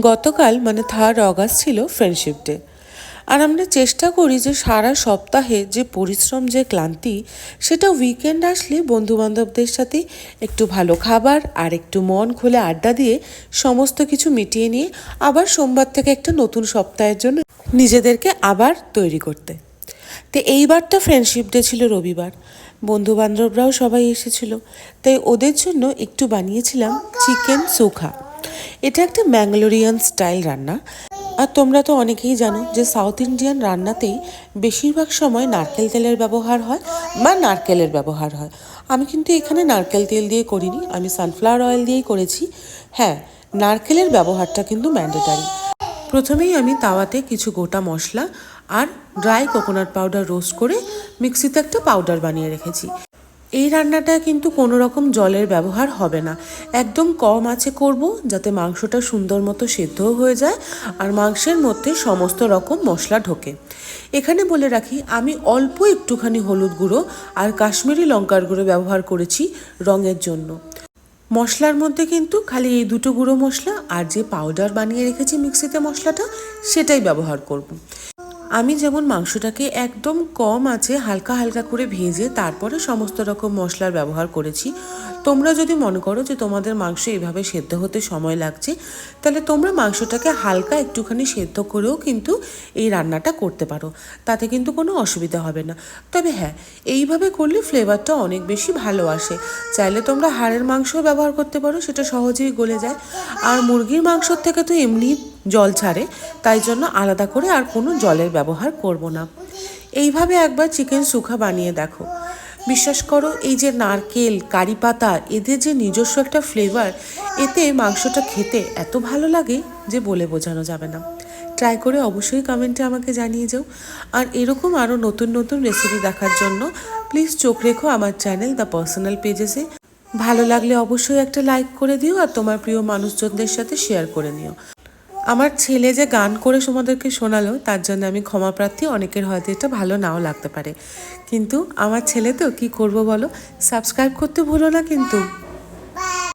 গতকাল মানে third August ছিল ফ্রেন্ডশিপ ডে আর আমরা চেষ্টা করি যে সারা সপ্তাহে যে পরিশ্রম, যে ক্লান্তি, সেটা উইকেন্ড আসলে বন্ধুবান্ধবদের সাথে একটু ভালো খাবার আর একটু মন খুলে আড্ডা দিয়ে সমস্ত কিছু মিটিয়ে নিয়ে আবার সোমবার থেকে একটা নতুন সপ্তাহের জন্য নিজেদেরকে আবার তৈরি করতে। তো এইবারটা ফ্রেন্ডশিপ ডে ছিল রবিবার। বন্ধু বান্ধবরাও সবাই এসেছিল। তাই ওদের জন্য একটু বানিয়েছিলাম চিকেন সুখা এটা একটা ম্যাঙ্গালোরিয়ান স্টাইল রান্না। আর তোমরা তো অনেকেই জানো যে সাউথ ইন্ডিয়ান রান্নাতেই বেশিরভাগ সময় নারকেল তেলের ব্যবহার হয় বা নারকেলের ব্যবহার হয়। আমি কিন্তু এখানে নারকেল তেল দিয়ে করিনি, আমি সানফ্লাওয়ার অয়েল দিয়েই করেছি। হ্যাঁ নারকেলের ব্যবহারটা কিন্তু ম্যান্ডেটারি প্রথমেই আমি তাওয়াতে কিছু গোটা মশলা আর ড্রাই কোকোনাট পাউডার রোস্ট করে মিক্সিতে একটা পাউডার বানিয়ে রেখেছি। এই রান্নাটা কিন্তু কোনো রকম জলের ব্যবহার হবে না। একদম কম আছে করব যাতে মাংসটা সুন্দর মতো সেদ্ধও হয়ে যায় আর মাংসের মধ্যে সমস্ত রকম মশলা ঢোকে। এখানে বলে রাখি, আমি অল্প একটুখানি হলুদ গুঁড়ো আর কাশ্মীরি লঙ্কার গুঁড়ো ব্যবহার করেছি রঙের জন্য। মশলার মধ্যে কিন্তু খালি এই দুটো গুঁড়ো মশলা আর যে পাউডার বানিয়ে রেখেছি মিক্সিতে মশলাটা, সেটাই ব্যবহার করব। আমি যেমন মাংসটাকে একদম কম আছে হালকা হালকা করে ভেজে তারপরে সমস্ত রকম মশলার ব্যবহার করেছি, তোমরা যদি মনে করো যে তোমাদের মাংস এভাবে সেদ্ধ হতে সময় লাগছে, তাহলে তোমরা মাংসটাকে হালকা একটুখানি সেদ্ধ করেও কিন্তু এই রান্নাটা করতে পারো, তাতে কিন্তু কোনো অসুবিধা হবে না। তবে হ্যাঁ এইভাবে করলে ফ্লেভারটা অনেক বেশি ভালো আসে। চাইলে তোমরা হাড়ের মাংসও ব্যবহার করতে পারো, সেটা সহজেই গলে যায়। আর মুরগির মাংসর থেকে তো এমনি জল ছাড়ে, তাই জন্য আলাদা করে আর কোনো জলের ব্যবহার করব না। এইভাবে একবার চিকেন সুখা বানিয়ে দেখো। বিশ্বাস করো, এই যে নারকেল, কারি পাতা, এদের যে নিজস্ব একটা ফ্লেভার এতে মাংসটা খেতে এত ভালো লাগে যে বলে বোঝানো যাবে না। ট্রাই করে অবশ্যই কমেন্টে আমাকে জানিয়ে যাও। আর এরকম আরও নতুন নতুন রেসিপি দেখার জন্য প্লিজ চোখ রেখো আমার চ্যানেল দ্য পার্সোনাল পেজেসে ভালো লাগলে অবশ্যই একটা লাইক করে দিও আর তোমার প্রিয় মানুষজনদের সাথে শেয়ার করে নিও। আমার ছেলে যে গান করে তোমাদেরকে শোনালো, তার জন্য আমি ক্ষমা প্রার্থী, অনেকের হয়তো এটা ভালো নাও লাগতে পারে। কিন্তু আমার ছেলে তো কি করব বলো? সাবস্ক্রাইব করতে ভুলো না কিন্তু।